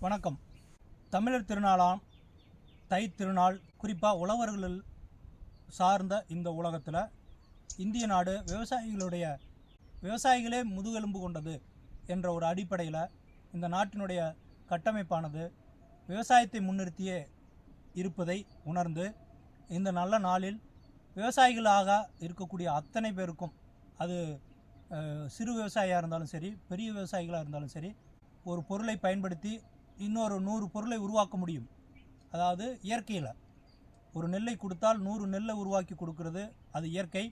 வணக்கம். தமிழர் திருநாளாம் தை திருநாள் குறிப்பாக உழவர்கள் சார்ந்த இந்த உலகத்தில் இந்திய நாடு விவசாயிகளுடைய விவசாயிகளே முதுகெலும்பு கொண்டது என்ற ஒரு அடிப்படையில் இந்த நாட்டினுடைய கட்டமைப்பானது விவசாயத்தை முன்னிறுத்தியே இருப்பதை உணர்ந்து இந்த நல்ல நாளில் விவசாயிகளாக இருக்கக்கூடிய அத்தனை பேருக்கும் அது சிறு விவசாயியாக இருந்தாலும் சரி பெரிய விவசாயிகளாக இருந்தாலும் சரி ஒரு பொருளை பயன்படுத்தி இன்னொரு நூறு பொருளை உருவாக்க முடியும். அதாவது இயற்கையில். ஒரு நெல்லை கொடுத்தால் நூறு நெல்லை உருவாக்கி கொடுக்கறது. அது இயற்கை.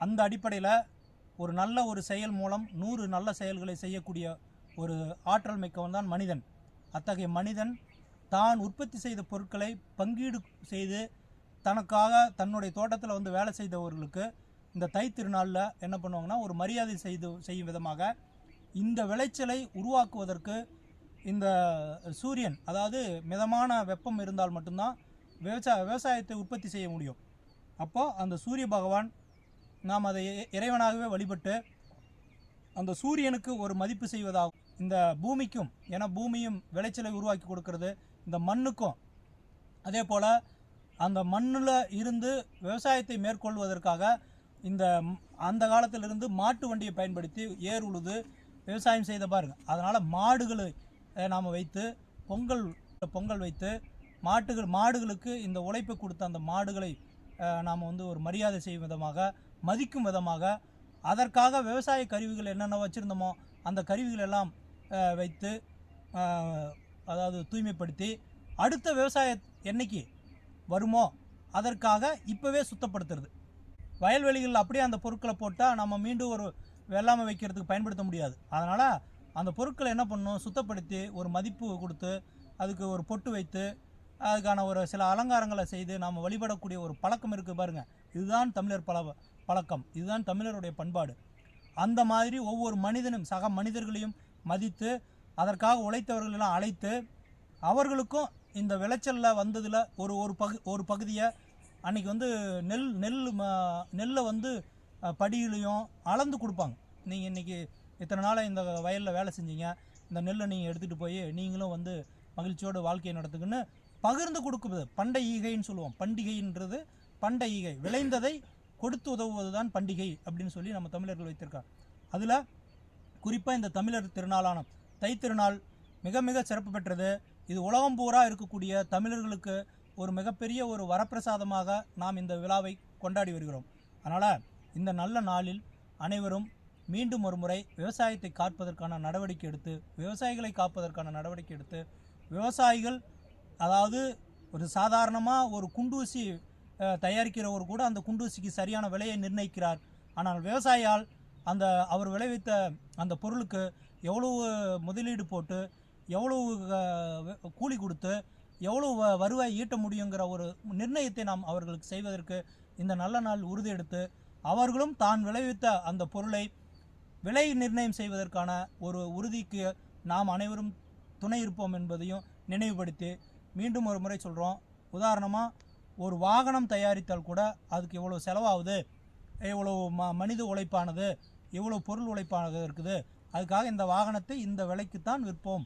அந்த அடிப்படையில் ஒரு நல்ல ஒரு செயல் மூலம் நூறு நல்ல செயல்களை செய்யக்கூடிய ஒரு ஆற்றல் மிக்கவன் தான் மனிதன். அத்தகைய மனிதன் தான் உற்பத்தி செய்த பொருட்களை பங்கீடு செய்து தனக்காக தன்னுடைய தோட்டத்தில் வந்து வேலை செய்தவர்களுக்கு இந்த தை திருநாளில் என்ன பண்ணுவாங்கன்னா ஒரு மரியாதை செய்து செய்யும் விதமாக இந்த விளைச்சலை உருவாக்குவதற்கு இந்த சூரியன் அதாவது மிதமான வெப்பம் இருந்தால் மட்டும்தான் விவசாய விவசாயத்தை உற்பத்தி செய்ய முடியும். அப்போது அந்த சூரிய பகவான் நாம் அதை இறைவனாகவே வழிபட்டு அந்த சூரியனுக்கு ஒரு மதிப்பு செய்வதாகும். இந்த பூமிக்கும் ஏன்னா பூமியும் விளைச்சலை உருவாக்கி கொடுக்கறது இந்த மண்ணுக்கும். அதே போல் அந்த மண்ணில் இருந்து விவசாயத்தை மேற்கொள்வதற்காக இந்த அந்த காலத்திலிருந்து மாட்டு வண்டியை பயன்படுத்தி ஏர் உழுது விவசாயம் செய்த பாருங்கள் அதனால் மாடுகளை நாம் வைத்து பொங்கல் பொங்கல் வைத்து மாட்டுகள் மாடுகளுக்கு இந்த உழைப்பை கொடுத்த அந்த மாடுகளை நாம் வந்து ஒரு மரியாதை செய்யும் விதமாக மதிக்கும் விதமாக அதற்காக விவசாய கருவிகள் என்னென்ன வச்சுருந்தோமோ அந்த கருவிகள் எல்லாம் வைத்து அதாவது தூய்மைப்படுத்தி அடுத்த விவசாய என்னைக்கு வருமோ அதற்காக இப்போவே சுத்தப்படுத்துறது. வயல்வெளிகளில் அப்படியே அந்த பொருட்களை போட்டால் நம்ம மீண்டும் ஒரு வெள்ளாமை வைக்கிறதுக்கு பயன்படுத்த முடியாது. அதனால் அந்த பொருட்களை என்ன பண்ணும் சுத்தப்படுத்தி ஒரு மதிப்பு கொடுத்து அதுக்கு ஒரு பொட்டு வைத்து அதுக்கான ஒரு சில அலங்காரங்களை செய்து நாம் வழிபடக்கூடிய ஒரு பழக்கம் இருக்குது பாருங்கள் இதுதான் தமிழர் பல பழக்கம். இதுதான் தமிழருடைய பண்பாடு. அந்த மாதிரி ஒவ்வொரு மனிதனும் சக மனிதர்களையும் மதித்து அதற்காக உழைத்தவர்களெல்லாம் அழைத்து அவர்களுக்கும் இந்த விளைச்சலில் வந்ததில் ஒரு ஒரு பகு ஒரு பகுதியை அன்றைக்கி வந்து நெல் நெல் ம- நெல்லை வந்து படியிலையும் அளந்து கொடுப்பாங்க. நீங்கள் இன்றைக்கி இத்தனை நாளாக இந்த வயலில் வேலை செஞ்சீங்க. இந்த நெல்லை நீங்கள் எடுத்துகிட்டு போய் நீங்களும் வந்து மகிழ்ச்சியோடு வாழ்க்கையை நடத்துக்குன்னு பகிர்ந்து கொடுக்குது. பண்டை ஈகைன்னு சொல்லுவோம். பண்டிகைன்றது பண்டை ஈகை. விளைந்ததை கொடுத்து உதவுவது தான் பண்டிகை அப்படின்னு சொல்லி நம்ம தமிழர்கள் வைத்திருக்காங்க. அதில் குறிப்பாக இந்த தமிழர் திருநாளான தைத்திருநாள் மிக மிக சிறப்பு பெற்றது. இது உலகம் பூரா இருக்கக்கூடிய தமிழர்களுக்கு ஒரு மிகப்பெரிய ஒரு வரப்பிரசாதமாக நாம் இந்த விழாவை கொண்டாடி வருகிறோம். அதனால் இந்த நல்ல நாளில் அனைவரும் மீண்டும் ஒருமுறை விவசாயத்தை காப்பதற்கான நடவடிக்கை எடுத்து விவசாயிகளை காப்பதற்கான நடவடிக்கை எடுத்து விவசாயிகள் அதாவது ஒரு சாதாரணமாக ஒரு குண்டூசி தயாரிக்கிறவர் கூட அந்த குண்டூசிக்கு சரியான விலையை நிர்ணயிக்கிறார். ஆனால் விவசாயியால் அந்த அவர் விளைவித்த அந்த பொருளுக்கு எவ்வளவு முதலீடு போட்டு எவ்வளவு கூலி கொடுத்து எவ்வளவு வ- வருவாய் ஈட்ட முடியுங்கிற ஒரு நிர்ணயத்தை நாம் அவர்களுக்கு செய்வதற்கு இந்த நல்ல நாள் உறுதியெடுத்து அவர்களும் தான் விளைவித்த அந்த பொருளை விலை நிர்ணயம் செய்வதற்கான ஒரு உறுதிக்கு நாம் அனைவரும் துணை இருப்போம் என்பதையும் நினைவுபடுத்தி மீண்டும் ஒரு முறை சொல்கிறோம் உதாரணமாக ஒரு வாகனம் தயாரித்தால் கூட அதுக்கு எவ்வளோ செலவாகுது? எவ்வளோ ம மனித உழைப்பானது? எவ்வளோ பொருள் உழைப்பானது இருக்குது? அதுக்காக இந்த வாகனத்தை இந்த விலைக்கு தான் விற்போம்.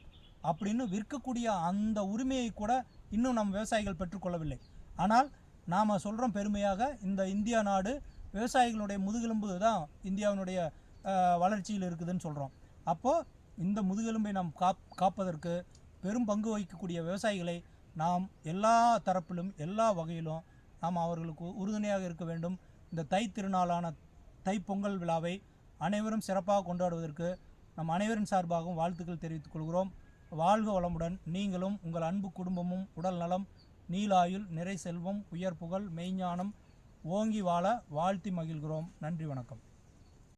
அப்படின்னு விற்கக்கூடிய அந்த உரிமையை கூட இன்னும் நம் விவசாயிகள் பெற்றுக்கொள்ளவில்லை ஆனால் நாம் சொல்கிறோம் பெருமையாக இந்த இந்தியா நாடு விவசாயிகளுடைய முதுகெலும்பு தான் இந்தியாவினுடைய வளர்ச்சியில் இருக்குதுன்னு சொல்கிறோம் அப்போது இந்த முதுகெலும்பை நாம் காப் காப்பதற்கு பெரும் பங்கு வகிக்கக்கூடிய விவசாயிகளை நாம் எல்லா தரப்பிலும் எல்லா வகையிலும் நாம் அவர்களுக்கு உறுதுணையாக இருக்க வேண்டும். இந்த தை திருநாளான தைப்பொங்கல் விழாவை அனைவரும் சிறப்பாக கொண்டாடுவதற்கு நம் அனைவரின் சார்பாகவும் வாழ்த்துக்கள் தெரிவித்துக் கொள்கிறோம். வாழ்க வளமுடன். நீங்களும் உங்கள் அன்பு குடும்பமும் உடல் நலம் நீலாயுள் நிறை செல்வம் உயர் புகழ் மெய்ஞானம் ஓங்கி வாழ வாழ்த்தி மகிழ்கிறோம். நன்றி வணக்கம்.